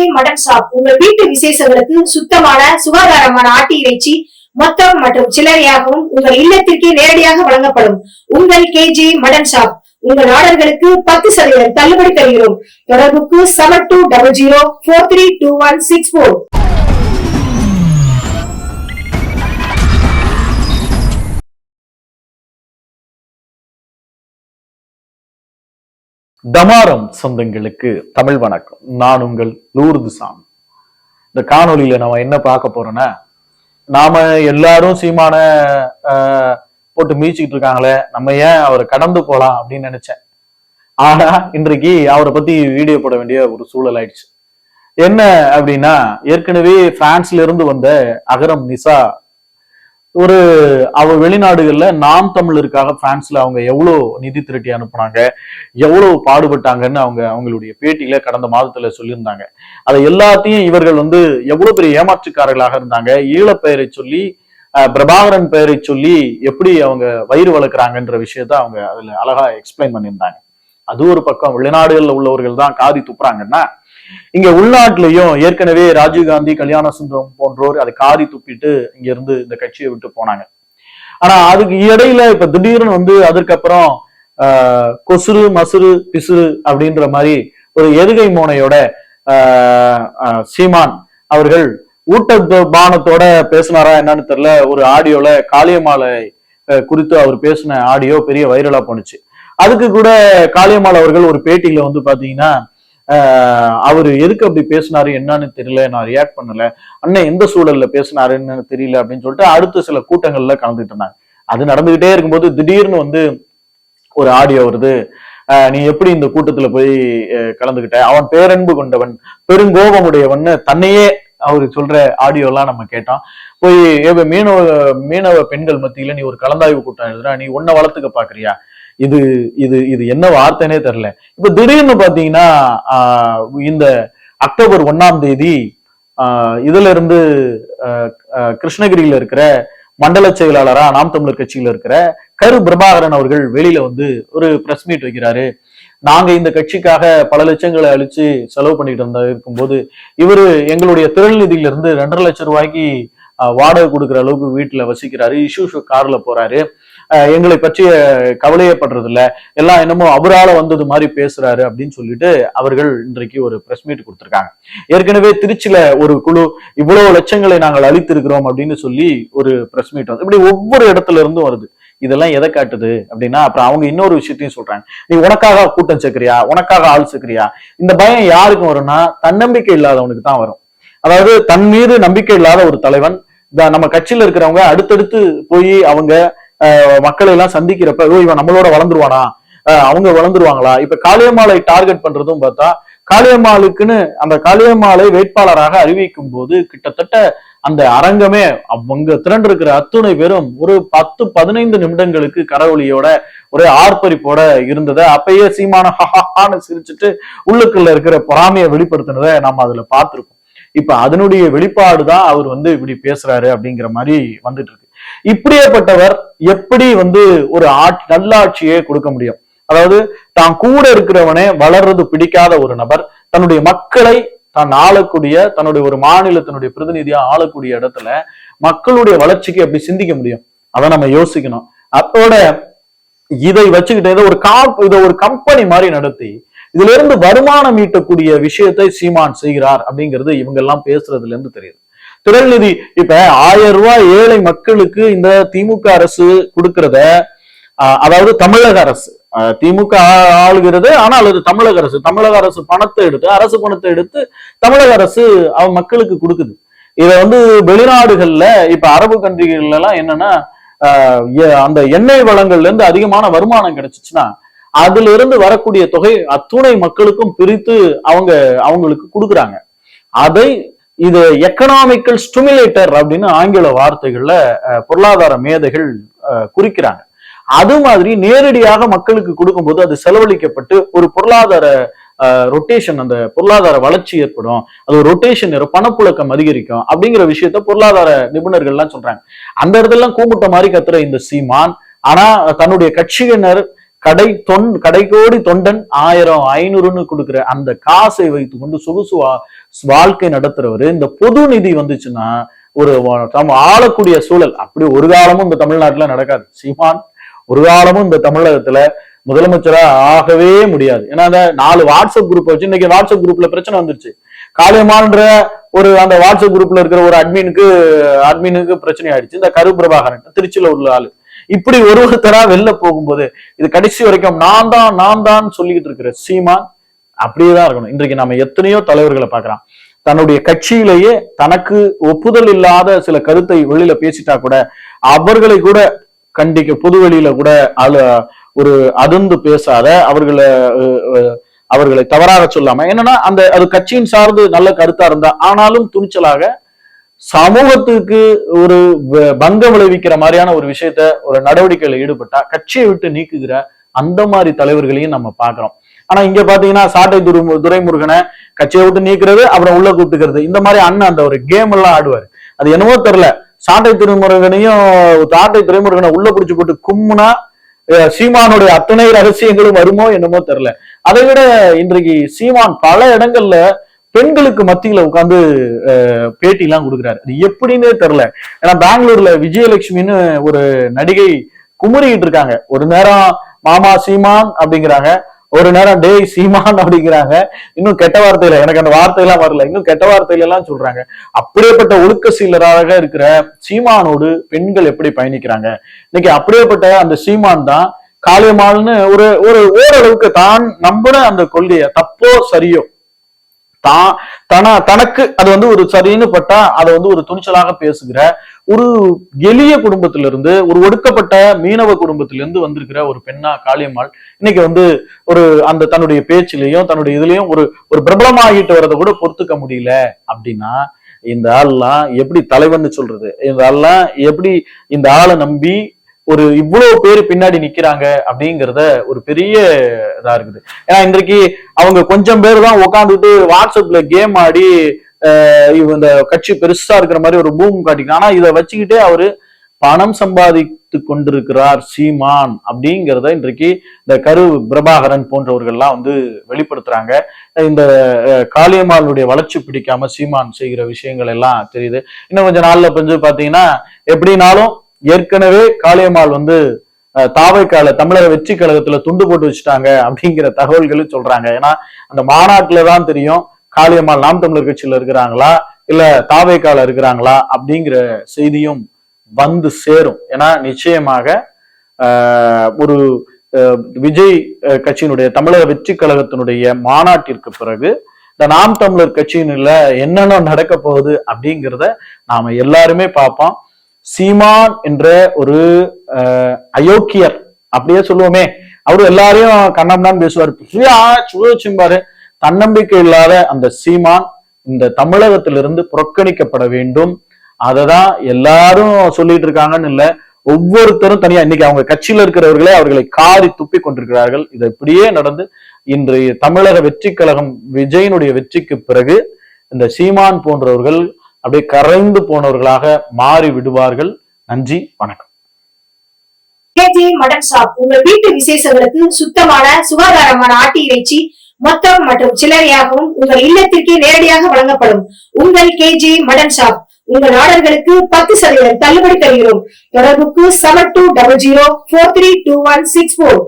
K J mutton shop உங்கள் வீட்டு விசேஷங்களுக்கு சுத்தமான சுகாதாரமான ஆட்டு இறைச்சி மொத்தம் மற்றும் சில்லறையாகவும் உங்கள் இல்லத்திற்கே நேரடியாக வழங்கப்படும். உங்கள் கேஜி மட்டன் ஷாப் உங்கள் ஆர்டர்களுக்கு பத்து சதவீதம் தள்ளுபடி தருகிறோம். தொடர்புக்கு seven two double zero four three two one six four டமாரம் சொந்தங்களுக்கு தமிழ் வணக்கம். நான் உங்கள் லூர்து சாமி. இந்த காணொளியில நம்ம என்ன பார்க்க போறோம்னா நாம எல்லாரும் சீமான ஆஹ், போட்டு மீச்சிக்கிட்டு இருக்காங்களே நம்ம ஏன் அவரை கடந்து போலாம் அப்படின்னு நினைச்சேன். ஆனா இன்றைக்கு அவரை பத்தி வீடியோ போட வேண்டிய ஒரு சூழல் ஆயிடுச்சு. என்ன அப்படின்னா ஏற்கனவே பிரான்ஸ்ல இருந்து வந்த அகரம் நிசா ஒரு அவ வெளிநாடுகள்ல நாம் தமிழருக்காக பிரான்ஸ்ல அவங்க எவ்வளவு நிதி திரட்டி அனுப்புனாங்க எவ்வளவு பாடுபட்டாங்கன்னு அவங்க அவங்களுடைய பேட்டியில கடந்த மாதத்துல சொல்லியிருந்தாங்க. அதை எல்லாத்தையும் இவர்கள் வந்து எவ்வளவு பெரிய ஏமாற்றுக்காரர்களாக இருந்தாங்க ஈழப்பெயரை சொல்லி பிரபாகரன் பெயரை சொல்லி எப்படி அவங்க வயிறு வளர்க்குறாங்கன்ற விஷயத்த அவங்க அதுல அழகா எக்ஸ்பிளைன் பண்ணியிருந்தாங்க. அது ஒரு பக்கம் வெளிநாடுகள்ல உள்ளவர்கள் தான் காதி துப்புறாங்கன்னா இங்க உள்நாட்டிலையும் ஏற்கனவே ராஜீவ்காந்தி கல்யாண சுந்தரம் போன்றோர் அதை காதி துப்பிட்டு இங்க இருந்து இந்த கட்சியை விட்டு போனாங்க. ஆனா அதுக்கு இடையில இப்ப திடீர்னு வந்து அதுக்கப்புறம் கொசுறு மசுறு பிசுறு அப்படின்ற மாதிரி ஒரு எதுகை மோனையோட ஆஹ், சீமான் அவர்கள் ஊட்ட பானத்தோட பேசினாரா என்னன்னு தெரியல. ஒரு ஆடியோல காளியம்மாளை குறித்து அவர் பேசின ஆடியோ பெரிய வைரலா போனுச்சு அதுக்கு கூட காளியம்மாள் அவர்கள் ஒரு பேட்டியில வந்து பாத்தீங்கன்னா அவர் எதுக்கு அப்படி பேசினாரு என்னன்னு தெரியல நான் ரியாக்ட் பண்ணல. அண்ணன் எந்த சூழல்ல பேசினாருன்னு தெரியல அப்படின்னு சொல்லிட்டு அடுத்த சில கூட்டங்கள்ல கலந்துட்டு இருந்தாங்க. அது நடந்துகிட்டே இருக்கும்போது திடீர்னு வந்து ஒரு ஆடியோ வருது. நீ எப்படி இந்த கூட்டத்துல போய் கலந்துகிட்ட? அவன் பேரன்பு கொண்டவன் பெருங்கோபமுடையவன்னு தன்னையே அவரு சொல்ற ஆடியோ எல்லாம் நம்ம கேட்டோம். போய் மீனவ மீனவ பெண்கள் மத்தியில நீ ஒரு கலந்தாய்வு கூட்டம் எழுதுற நீ உன்னை வளர்த்துக்க பாக்குறியா? இது இது இது என்ன வார்த்தைனே தெரில இப்ப திடீர்னு பாத்தீங்கன்னா இந்த அக்டோபர் ஒன்னாம் தேதி இதுல இருந்து கிருஷ்ணகிரியில இருக்கிற மண்டல செயலாளரா நாம் தமிழர் கட்சியில இருக்கிற கரு பிரபாகரன் அவர்கள் வெளியில வந்து ஒரு பிரஸ் மீட் வைக்கிறாரு. நாங்க இந்த கட்சிக்காக பல லட்சங்களை அழிச்சு செலவு பண்ணிட்டு இருந்த இருக்கும்போது இவரு எங்களுடைய திரள் இருந்து ரெண்டரை லட்சம் ரூபாய்க்கு வாடகை கொடுக்குற அளவுக்கு வீட்டுல வசிக்கிறாரு. இஷ்யூஷு கார்ல போறாரு. எங்களை பற்றிய கவலையப்படுறது இல்ல எல்லாம் என்னமோ அவரால வந்தது மாதிரி பேசுறாரு அப்படின்னு சொல்லிட்டு அவர்கள் இன்றைக்கு ஒரு பிரஸ் மீட் கொடுத்திருக்காங்க. ஏற்கனவே திருச்சியில ஒரு குழு இவ்வளவு லட்சங்களை நாங்கள் அளித்திருக்கிறோம் அப்படின்னு சொல்லி ஒரு பிரஸ் மீட் வந்து இப்படி ஒவ்வொரு இடத்துல இருந்தும் வருது. இதெல்லாம் எதை காட்டுது அப்படின்னா அப்புறம் அவங்க இன்னொரு விஷயத்தையும் சொல்றாங்க. நீ உனக்காக கூட்டம் சேர்க்கிறியா? உனக்காக ஆள் சேர்க்கிறியா? இந்த பயம் யாருக்கும் வரும்னா தன்னம்பிக்கை இல்லாதவனுக்கு தான் வரும். அதாவது தன் மீது நம்பிக்கை இல்லாத ஒரு தலைவன் இந்த நம்ம கட்சியில இருக்கிறவங்க அடுத்தடுத்து போய் அவங்க மக்களை எல்லாம் சந்திக்கிறப்ப ஓ இவன் நம்மளோட வளர்ந்துருவானா? அவங்க வளர்ந்துருவாங்களா? இப்ப காளியம்மாளை டார்கெட் பண்றதும் பார்த்தா காளியம்மாளுக்குன்னு அந்த காளியம்மாளை வேட்பாளராக அறிவிக்கும் போது கிட்டத்தட்ட அந்த அரங்கமே அவங்க திரண்டு இருக்கிற அத்துணை பேரும் ஒரு பத்து பதினைந்து நிமிடங்களுக்கு கரவொலியோட ஒரே ஆர்ப்பரிப்போட இருந்ததை அப்பயே சீமான ஹஹான்னு சிரிச்சுட்டு உள்ளுக்குள்ள இருக்கிற பொறாமையை வெளிப்படுத்தினதை நம்ம அதுல பார்த்திருக்கோம் இப்ப அதனுடைய வெளிப்பாடு தான் அவர் வந்து இப்படி பேசுறாரு அப்படிங்கிற மாதிரி வந்துட்டு இருக்கு. இப்படியேப்பட்டவர் எப்படி வந்து ஒரு ஆட்சி கொடுக்க முடியும்? அதாவது தான் கூட இருக்கிறவனே வளர்றது பிடிக்காத ஒரு நபர் தன்னுடைய மக்களை தான் ஆளக்கூடிய தன்னுடைய ஒரு மாநிலத்தினுடைய பிரதிநிதியா ஆளக்கூடிய இடத்துல மக்களுடைய வளர்ச்சிக்கு எப்படி சிந்திக்க முடியும்? அதை நம்ம யோசிக்கணும். அதோட இதை வச்சுக்கிட்டு இதை ஒரு கா இதை ஒரு கம்பெனி மாதிரி நடத்தி இதுல இருந்து வருமானம் ஈட்டக்கூடிய விஷயத்தை சீமான் செய்கிறார் அப்படிங்கிறது இவங்க எல்லாம் பேசுறதுல இருந்து தெரியுது. திரள்நிதி இப்ப ஆயிரம் ரூபாய் ஏழை மக்களுக்கு இந்த திமுக அரசு கொடுக்கறத அதாவது தமிழக அரசு. திமுக ஆளுகிறது ஆனால் அது தமிழக அரசு. தமிழக அரசு பணத்தை எடுத்து அரசு பணத்தை எடுத்து தமிழக அரசு அவன் மக்களுக்கு கொடுக்குது. இதை வந்து வெளிநாடுகள்ல இப்ப அரபு கண்ட்ரிகள்ல எல்லாம் என்னன்னா ஆஹ், எ- அந்த எண்ணெய் வளங்கள்ல இருந்து அதிகமான வருமானம் கிடைச்சிச்சுன்னா அதுல இருந்து வரக்கூடிய தொகை அத்துணை மக்களுக்கும் பிரித்து அவங்க அவங்களுக்கு கொடுக்குறாங்க. அதை இது எக்கனாமிக்கல் ஸ்டிமுலேட்டர் அப்படின்னு ஆங்கில வார்த்தைகள்ல பொருளாதார மேதைகள் குறிக்கிறாங்க. அது மாதிரி நேரடியாக மக்களுக்கு கொடுக்கும்போது அது செலவழிக்கப்பட்டு ஒரு பொருளாதார ரொட்டேஷன் அந்த பொருளாதார வளர்ச்சி ஏற்படும். அது ஒரு ரொட்டேஷன் பணப்புழக்கம் அதிகரிக்கும் அப்படிங்கிற விஷயத்த பொருளாதார நிபுணர்கள்லாம் சொல்றாங்க. அந்த இடத்துல கூமுட்ட மாதிரி கத்துற இந்த சீமான் ஆனா தன்னுடைய கட்சியினர் கடை தொன் கடைகோடி தொண்டன் ஆயிரம் ஐநூறுன்னு கொடுக்குற அந்த காசை வைத்து கொண்டு சொகுசு வா- வாழ்க்கை நடத்துறவரு. இந்த பொது நிதி வந்துச்சுன்னா ஒரு நம்ம ஆளக்கூடிய சூழல். அப்படி ஒரு காலமும் இந்த தமிழ்நாட்டுல நடக்காது. சீமான் ஒரு காலமும் இந்த தமிழகத்துல முதலமைச்சரா ஆகவே முடியாது. ஏன்னா அந்த நாலு வாட்ஸ்அப் குரூப் வச்சு இன்னைக்கு வாட்ஸ்அப் குரூப்ல பிரச்சனை வந்துருச்சு. காளியம்மான்ற ஒரு அந்த வாட்ஸ்அப் குரூப்ல இருக்கிற ஒரு அட்மினுக்கு அட்மினுக்கு பிரச்சனை ஆயிடுச்சு. இந்த கரு பிரபாகரன் திருச்சியில உள்ள ஆளு. இப்படி ஒரு ஒருத்தரா வெளில போகும்போது இது கடைசி வரைக்கும் நான் தான் நான் தான் சொல்லிக்கிட்டு இருக்கிற சீமான் அப்படியே தான் இருக்கணும். இன்றைக்கு நம்ம எத்தனையோ தலைவர்களை பார்க்கலாம் தன்னுடைய கட்சியிலேயே தனக்கு ஒப்புதல் இல்லாத சில கருத்தை வெளியில பேசிட்டா கூட அவர்களை கூட கண்டிக்க பொது வெளியில கூட அழு ஒரு அதிர்ந்து பேசாத அவர்களை அவர்களை தவறாக சொல்லாம என்னன்னா அந்த அது கட்சியின் சார்ந்து நல்ல கருத்தா இருந்தா ஆனாலும் துணிச்சலாக சமூகத்துக்கு ஒரு பங்கம் விளைவிக்கிற மாதிரியான ஒரு விஷயத்த ஒரு நடவடிக்கையில ஈடுபட்டா கட்சியை விட்டு நீக்குகிற அந்த மாதிரி தலைவர்களையும் நம்ம பாக்குறோம் ஆனா இங்க பாத்தீங்கன்னா சாட்டை துரு துரைமுருகனை கட்சியை விட்டு நீக்கிறது அப்புறம் உள்ள கூட்டுக்கிறது இந்த மாதிரி அண்ணன் அந்த ஒரு கேம் எல்லாம் ஆடுவாரு. அது என்னவோ தெரியல. சாட்டை துறைமுருகனையும் சாட்டை துறைமுருகனை உள்ள பிடிச்சு போட்டு கும்முனா அஹ், சீமானுடைய அத்தனை ரகசியங்களும் வருமோ என்னமோ தெரியல. அதை விட இன்றைக்கு சீமான் பல இடங்கள்ல பெண்களுக்கு மத்தியில உட்காந்து பேட்டி எல்லாம் கொடுக்குறாரு. அது எப்படின்னே தெரில ஏன்னா பெங்களூர்ல விஜயலட்சுமின்னு ஒரு நடிகை குமரிக்கிட்டு இருக்காங்க. ஒரு நேரம் மாமா சீமான் அப்படிங்கிறாங்க. ஒரு நேரம் டேய் சீமான் அப்படிங்கிறாங்க. இன்னும் கெட்ட வார்த்தையில எனக்கு அந்த வார்த்தையெல்லாம் வரல. இன்னும் கெட்ட வார்த்தையில எல்லாம் சொல்றாங்க. அப்படியேப்பட்ட ஒழுக்க சீலராக இருக்கிற சீமானோடு பெண்கள் எப்படி பயணிக்கிறாங்க? இன்னைக்கு அப்படியேப்பட்ட அந்த சீமான் தான் காளியம்மாள்னு ஒரு ஒரு ஓரளவுக்கு தான் நம்பின அந்த கொள்கையை தப்போ சரியோ தான் தன தனக்கு அது வந்து ஒரு சரின்னு பட்டா அதை வந்து ஒரு துணிச்சலாக பேசுகிற ஒரு எளிய குடும்பத்திலிருந்து ஒரு ஒடுக்கப்பட்ட மீனவ குடும்பத்திலிருந்து வந்திருக்கிற ஒரு பெண்ணா காளியம்மாள் இன்னைக்கு வந்து ஒரு அந்த தன்னுடைய பேச்சிலையும் தன்னுடைய இதுலயும் ஒரு ஒரு பிரபலமாகிட்டு வரதை கூட பொறுத்துக்க முடியல அப்படின்னா இந்த ஆள்லாம் எப்படி தலைவன்னு சொல்றது? இந்த ஆள்லாம் எப்படி இந்த ஆளை நம்பி ஒரு இவ்வளவு பேர் பின்னாடி நிக்கிறாங்க அப்படிங்கறத ஒரு பெரிய இதா இருக்குது. ஏன்னா இன்றைக்கு அவங்க கொஞ்சம் பேர் தான் உட்காந்துட்டு வாட்ஸ்அப்ல கேம் ஆடி இந்த கட்சி பெருசா இருக்கிற மாதிரி ஒரு பூம் காட்டிக்கலாம் ஆனா இதை வச்சுக்கிட்டே அவரு பணம் சம்பாதித்து கொண்டிருக்கிறார் சீமான் அப்படிங்கிறத இன்றைக்கு இந்த கரு பிரபாகரன் போன்றவர்கள்லாம் வந்து வெளிப்படுத்துறாங்க. இந்த காளியம்மாளுடைய வளர்ச்சி பிடிக்காம சீமான் செய்கிற விஷயங்கள் எல்லாம் தெரியுது. இன்னும் கொஞ்சம் நாள்ல கொஞ்சம் பாத்தீங்கன்னா எப்படினாலும் ஏற்கனவே காளியம்மாள் வந்து தாவைக்கால தமிழக வெற்றி கழகத்துல துண்டு போட்டு வச்சுட்டாங்க அப்படிங்கிற தகவல்களும் சொல்றாங்க. ஏன்னா அந்த மாநாட்டுல தான் தெரியும் காளியம்மாள் நாம் தமிழர் கட்சியில இருக்கிறாங்களா இல்ல தாவைக்கால இருக்கிறாங்களா அப்படிங்கிற செய்தியும் வந்து சேரும். ஏன்னா நிச்சயமாக ஆஹ், ஒரு விஜய் கட்சியினுடைய தமிழக வெற்றி கழகத்தினுடைய மாநாட்டிற்கு பிறகு இந்த நாம் தமிழர் கட்சியினுள்ள என்னென்ன நடக்க போகுது அப்படிங்கிறத நாம எல்லாருமே பார்ப்போம். சீமான் என்ற ஒரு ஆஹ், அயோக்கியர். அப்படியே சொல்லுவோமே. அவரு எல்லாரையும் கண்ணம்தான் பேசுவார். சுயா சுயோச்சிம்பாரு தன்னம்பிக்கை இல்லாத அந்த சீமான் இந்த தமிழகத்திலிருந்து புறக்கணிக்கப்பட வேண்டும். அததான் எல்லாரும் சொல்லிட்டு இருக்காங்கன்னு இல்ல. ஒவ்வொருத்தரும் தனியா இன்னைக்கு அவங்க கட்சியில இருக்கிறவர்களே அவர்களை காரி துப்பி கொண்டிருக்கிறார்கள். இது இப்படியே நடந்து இன்றைய தமிழக வெற்றி கழகம் விஜயனுடைய வெற்றிக்கு பிறகு இந்த சீமான் போன்றவர்கள் அப்படியே கரைந்து போனவர்களாக மாறி விடுவார்கள். நன்றி வணக்கம். கேஜி மட்டன் ஷாப் உங்கள் வீட்டு விசேஷங்களுக்கு சுத்தமான சுகாதாரமான ஆட்டி இறைச்சி மொத்தம் மற்றும் சில்லறையாகவும் உங்கள் இல்லத்திற்கே நேரடியாக வழங்கப்படும். உங்கள் கேஜி மட்டன் ஷாப் உங்கள் ஆர்டர்களுக்கு பத்து சதவீதம் தள்ளுபடி தருகிறோம். தொடர்புக்கு seven two double zero four three two one six four